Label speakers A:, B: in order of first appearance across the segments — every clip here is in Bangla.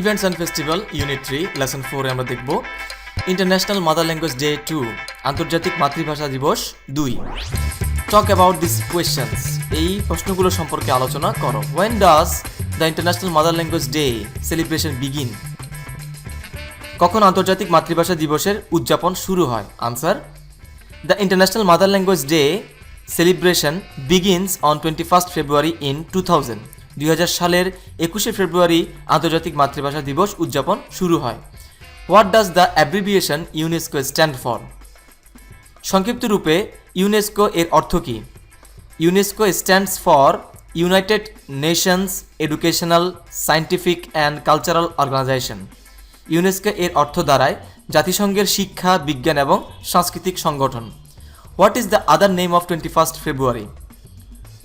A: Events and festival unit three lesson ফোরে আমরা দেখব। International mother language day to আন্তর্জাতিক মাতৃভাষা দিবস দুই। টক অ্যাবাউট দিস কোয়েশ্চেন্স এই প্রশ্নগুলো সম্পর্কে আলোচনা করো। When does the international mother language day celebration begin কখন আন্তর্জাতিক মাতৃভাষা দিবসের উদযাপন শুরু হয়? Answer the international mother language day celebration begins on twenty first February in two thousand দুই হাজার সালের একুশে ফেব্রুয়ারি আন্তর্জাতিক মাতৃভাষা দিবস উদযাপন শুরু হয়। What does the abbreviation UNESCO stand for সংক্ষিপ্ত রূপে ইউনেস্কো এর অর্থ কী? UNESCO stands for United Nations Educational Scientific and Cultural Organization UNESCO এর অর্থ দ্বারায় জাতিসংঘের শিক্ষা, বিজ্ঞান এবং সাংস্কৃতিক সংগঠন। What is the other name of twenty first February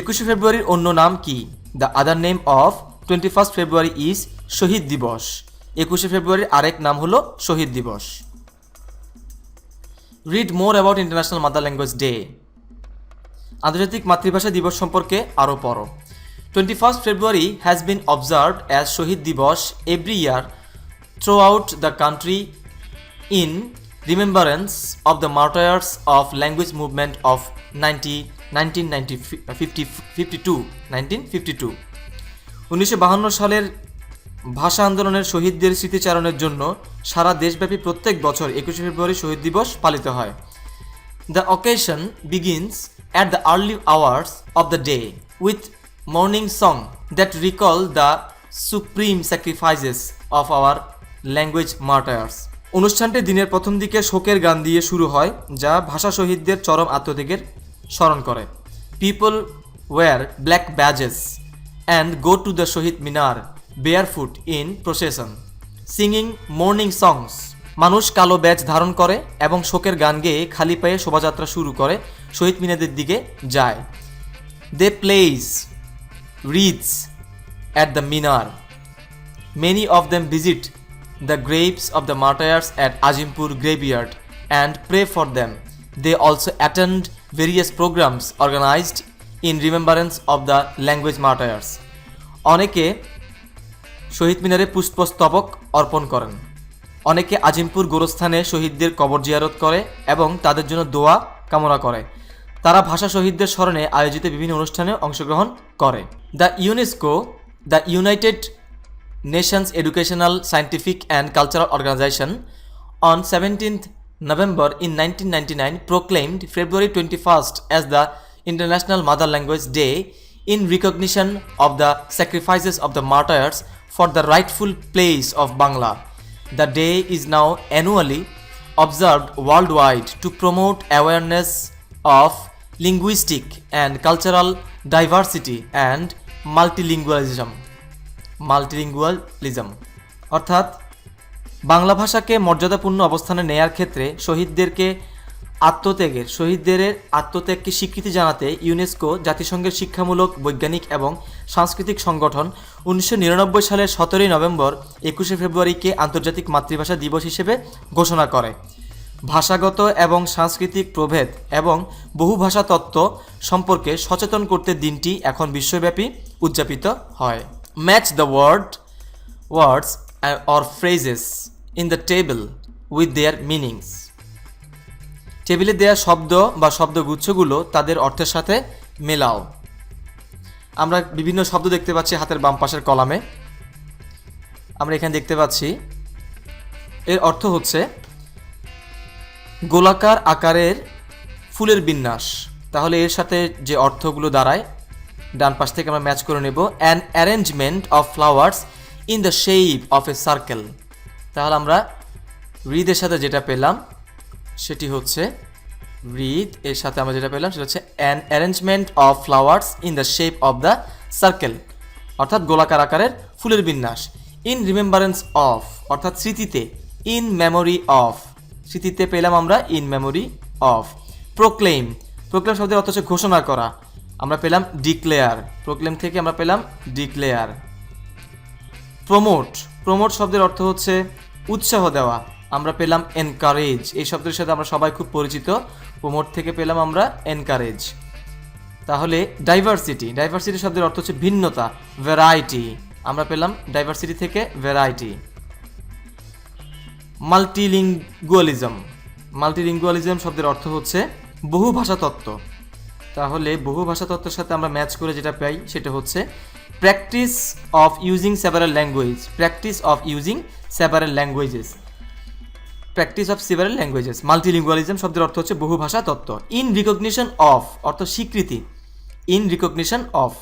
A: একুশে ফেব্রুয়ারির অন্য নাম কি? The other name of twenty first February is Shaheed Dibas একুশে ফেব্রুয়ারির আরেক নাম হলো Shaheed Dibas read more about international mother language day আন্তর্জাতিক মাতৃভাষা দিবস সম্পর্কে আরও পড়ো। Twenty first February has been observed as Shaheed Dibas every year throughout the country in remembrance of the martyrs of language movement of ninety nineteen ninety fifty fifty two, nineteen fifty two, উনিশশো বাহান্ন সালের ভাষা আন্দোলনের শহীদদের স্মৃতিচারণের জন্য সারা দেশব্যাপী প্রত্যেক বছর একুশে ফেব্রুয়ারি শহীদ দিবস পালিত হয়। The occasion begins at the early hours of the day with morning song that recall the supreme sacrifices of our language martyrs অনুষ্ঠানটি দিনের প্রথম দিকে শোকের গান দিয়ে শুরু হয়, যা ভাষা শহীদদের চরম আত্মত্যাগের স্মরণ করে। People wear black badges and go to the Shaheed Minar barefoot in procession singing morning songs মানুষ কালো ব্যাজ ধারণ করে এবং শোকের গান গেয়ে খালি পায়ে শোভাযাত্রা শুরু করে, শহীদ মিনাদের দিকে যায়। They place wreaths at the Minar many of them visit the graves of the martyrs at Azimpur graveyard and pray for them. They also attend various programs organized in remembrance of the language martyrs. অনেকে শহীদ মিনারে পুষ্পস্তবক অর্পণ করেন। অনেকে আজিমপুর গোরস্থানে শহীদদের কবর জিয়ারত করে এবং তাদের জন্য দোয়া কামনা করে। তারা ভাষা শহীদদের স্মরণে আয়োজিত বিভিন্ন অনুষ্ঠানে অংশগ্রহণ করে। The UNESCO the United Nations Educational, Scientific and Cultural Organization on 17th November in 1999 proclaimed February 21st as the International Mother Language Day in recognition of the sacrifices of the martyrs for the rightful place of Bangla. The day is now annually observed worldwide to promote awareness of linguistic and cultural diversity and multilingualism. Multilingualism অর্থাৎ বাংলা ভাষাকে মর্যাদাপূর্ণ অবস্থানে নেয়ার ক্ষেত্রে শহীদদেরকে আত্মত্যাগের, শহীদদের আত্মত্যাগকে স্বীকৃতি জানাতে ইউনেস্কো জাতিসংঘের শিক্ষামূলক, বৈজ্ঞানিক এবং সাংস্কৃতিক সংগঠন উনিশশো নিরানব্বই সালের সতেরোই নভেম্বর একুশে ফেব্রুয়ারিকে আন্তর্জাতিক মাতৃভাষা দিবস হিসেবে ঘোষণা করে। ভাষাগত এবং সাংস্কৃতিক প্রভেদ এবং বহুভাষা তত্ত্ব সম্পর্কে সচেতন করতে দিনটি এখন বিশ্বব্যাপী উদযাপিত হয়। Match the word words or phrases in the table with their meanings টেবিলে দেয়া শব্দ বা শব্দগুচ্ছগুলো তাদের অর্থের সাথে মেলাও। আমরা বিভিন্ন শব্দ দেখতে পাচ্ছি হাতের বাম পাশের কলামে। আমরা এখানে দেখতে পাচ্ছি, এর অর্থ হচ্ছে গোলাকার আকারের ফুলের বিন্যাস। তাহলে এর সাথে যে অর্থগুলো দাঁড়ায়, ডান পাশ থেকে আমরা ম্যাচ করে নেব। An arrangement of flowers in the shape of a circle তাহলে আমরা রিদের সাথে যেটা পেলাম, সেটি হচ্ছে রিদ এর সাথে আমরা যেটা পেলাম সেটা হচ্ছে an arrangement of flowers in the shape of the circle অর্থাৎ গোলাকার আকারের ফুলের বিন্যাস। ইন রিমেম্বারেন্স অফ অর্থাৎ স্মৃতিতে ইন মেমোরি অফ স্মৃতিতে পেলাম আমরা in memory of proclaim proclaim শব্দের অর্থ হচ্ছে ঘোষণা করা। আমরা পেলাম ডিক্লেয়ার প্রোক্লেম থেকে আমরা পেলাম ডিক্লেয়ার প্রমোট প্রমোট শব্দের অর্থ হচ্ছে উৎসাহ দেওয়া। আমরা পেলাম এনকারেজ এই শব্দের সাথে আমরা সবাই খুব পরিচিত। প্রমোট থেকে পেলাম আমরা এনকারেজ তাহলে ডাইভার্সিটি ডাইভার্সিটি শব্দের অর্থ হচ্ছে ভিন্নতা ভ্যারাইটি আমরা পেলাম ডাইভার্সিটি থেকে ভ্যারাইটি মাল্টিলিঙ্গুয়ালিজম মাল্টিলিঙ্গুয়ালিজম শব্দের অর্থ হচ্ছে বহু ভাষা তত্ত্ব তাহলে বহু ভাষা তত্ত্বের সাথে আমরা ম্যাচ করে যেটা পাই, সেটা হচ্ছে practice of using several language practice of using several languages practice of several languages multilingualism শব্দের অর্থ হচ্ছে বহু ভাষা তত্ত্ব। ইন রিকগনিশন অফ অর্থ স্বীকৃতি। ইন রিকগনিশন অফ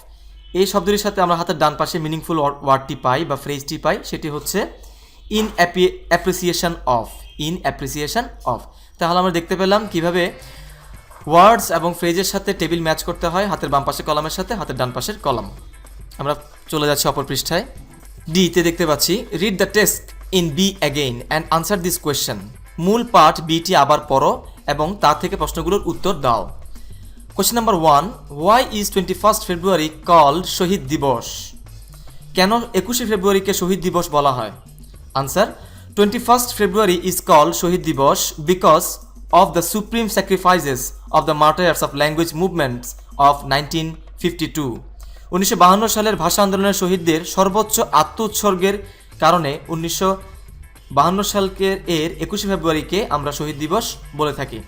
A: এই শব্দটির সাথে আমরা হাতের ডান পাশে মিনিংফুল ওয়ার্ডটি পাই বা ফ্রেজটি পাই, সেটি হচ্ছে in appreciation of in appreciation of তাহলে আমরা দেখতে পেলাম কীভাবে ওয়ার্ডস এবং ফ্রেজের সাথে টেবিল ম্যাচ করতে হয়, হাতের বাম পাশে কলামের সাথে, হাতের ডান পাশের কলাম। আমরা চলে যাচ্ছি অপর পৃষ্ঠায়। ডিতে দেখতে পাচ্ছি read the test in B again and answer this question মূল পাঠ বিটি আবার পড়ো এবং তা থেকে প্রশ্নগুলোর উত্তর দাও। Question number one why is twenty first February called Shaheed Dibas কেন একুশে ফেব্রুয়ারিকে শহীদ দিবস বলা হয়? Answer twenty first February is called Shaheed Dibas because of the supreme sacrifices of the martyrs of language movements of nineteen fifty two উনিশশো সালের ভাষা আন্দোলনের শহীদদের সর্বোচ্চ আত্ম উৎসর্গের কারণে উনিশশো বাহান্ন সালকে এর একুশে ফেব্রুয়ারিকে আমরা শহীদ দিবস বলে থাকি।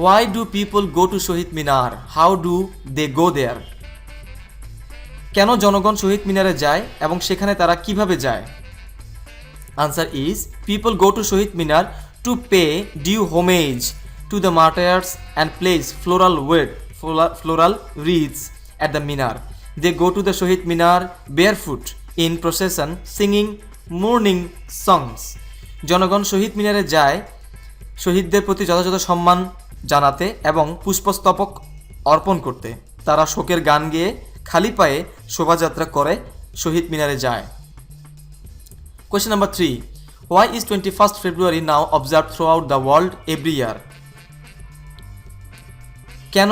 A: Why do people go to Shaheed Minar how do they go there কেন জনগণ শহীদ মিনারে যায় এবং সেখানে তারা কীভাবে যায়? Answer is people go to Shaheed Minar to pay due homage to the martyrs and place floral wait floral wreaths at the Minar they go to the Shaheed Minar barefoot in procession singing morning songs জনগণ শহীদ মিনারে যায় শহীদদের প্রতি যথাযথ সম্মান জানাতে এবং পুষ্পস্তবক অর্পণ করতে। তারা শোকের গান গেয়ে খালি পায়ে শোভাযাত্রা করে শহীদ মিনারে যায়। Question number three number three, Why is 21st February now observed throughout the world every year কেন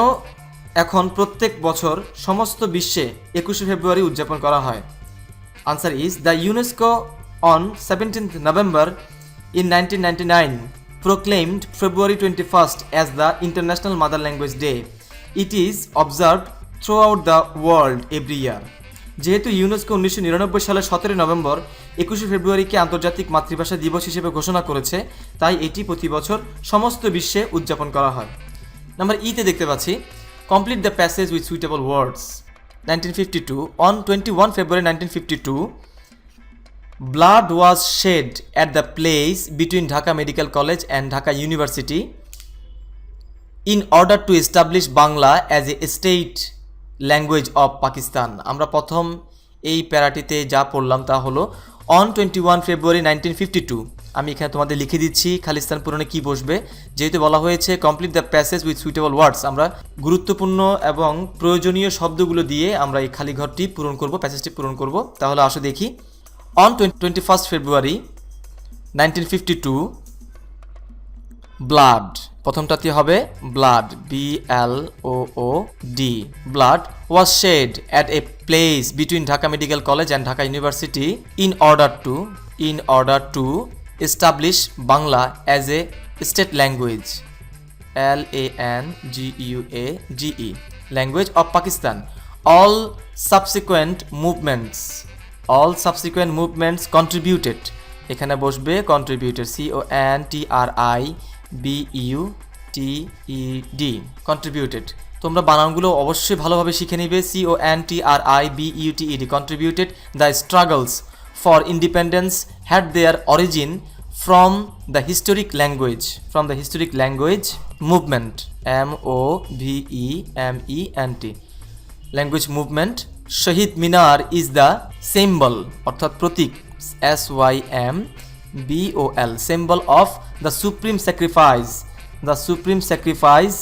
A: এখন প্রত্যেক বছর সমস্ত বিশ্বে একুশে ফেব্রুয়ারি উদযাপন করা হয় answer is the UNESCO on seventeenth November in nineteen ninety nine proclaimed February 21st as the International Mother Language Day. It is observed throughout the world every year. যেহেতু ইউনেস্কো উনিশশো নিরানব্বই সালের সতেরো নভেম্বর একুশে ফেব্রুয়ারিকে আন্তর্জাতিক মাতৃভাষা দিবস হিসেবে ঘোষণা করেছে, তাই এটি প্রতি বছর সমস্ত বিশ্বে উদযাপন করা হয় নাম্বার ইতে দেখতে পাচ্ছি words nineteen fifty two on twenty one February nineteen fifty two blood was shed at the place between Dhaka Medical College and Dhaka University in order to establish Bangla as a state language of Pakistan আমরা প্রথম এই প্যারাটিতে যা পড়লাম তা হলো on twenty one February nineteen fifty two আমি এখানে তোমাদের লিখে দিচ্ছি, খালিস্তান পূরণে কি বসবে? যেহেতু বলা হয়েছে complete the passage with suitable words আমরা গুরুত্বপূর্ণ এবং প্রয়োজনীয় শব্দগুলো দিয়ে আমরা এই খালি ঘরটি পূরণ করব প্যাসেজটি পূরণ করব। তাহলে আসো দেখি। On twenty first February nineteen fifty two blood প্রথমটাতে হবে blood B L O O D blood was shed at a place between Dhaka medical college and Dhaka university in order to in order to establish Bangla as a state language L A N G U A G E language of Pakistan all subsequent movements all subsequent movements contributed এখানে বসবে contributed C O N T R I B U T E D contributed তোমরা বানানগুলো অবশ্যই ভালোভাবে শিখে নিবে C O N T R I B U T E D contributed the struggles for independence had their origin from the historic language, from the historic language movement, m o v e m e n t, language movement. Shaheed Minar is the symbol অর্থাৎ প্রতীক S Y M B O L symbol of the supreme sacrifice the supreme sacrifice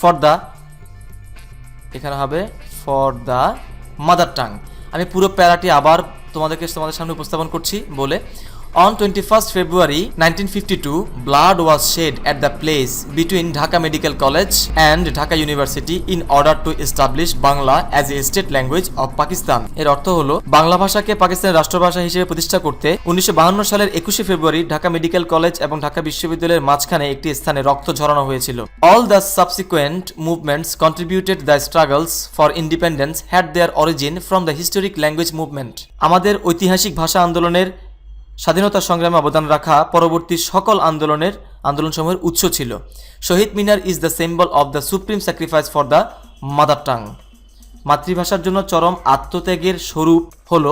A: for the এখানে হবে ফর দ্য মাদার টাং আমি পুরো প্যারাটি আবার তোমাদেরকে তোমাদের সামনে উপস্থাপন করছি বলে। On 21st February 1952, blood was shed at the place between Dhaka Medical College and Dhaka University in order to establish Bangla as a state language of Pakistan. এর অর্থ হলো বাংলা ভাষাকে পাকিস্তানের রাষ্ট্রভাষা হিসেবে প্রতিষ্ঠা করতে উনিশশো সালের একুশে ফেব্রুয়ারি ঢাকা মেডিকেল কলেজ এবং ঢাকা বিশ্ববিদ্যালয়ের মাঝখানে একটি স্থানে রক্ত ঝরানো হয়েছিল all the subsequent movements contributed the struggles for independence had their origin from the historic language movement আমাদের ঐতিহাসিক ভাষা আন্দোলনের স্বাধীনতা সংগ্রামে অবদান রাখা পরবর্তী সকল আন্দোলনের আন্দোলনসমূহের উৎস ছিল। Shaheed Minar is the symbol of the supreme sacrifice for the mother tongue. মাতৃভাষার জন্য চরম আত্মত্যাগের স্বরূপ হল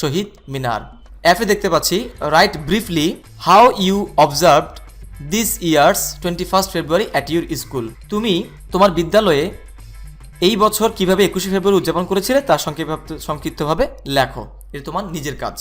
A: শহীদ মিনার। অ্যাপে দেখতে পাচ্ছি write briefly how you observed this year's twenty first February at your school তুমি তোমার বিদ্যালয়ে এই বছর কীভাবে একুশে ফেব্রুয়ারি উদযাপন করেছিলে তা সংক্ষিপ্ত সংক্ষিপ্তভাবে লেখো। এটা তোমার নিজের কাজ।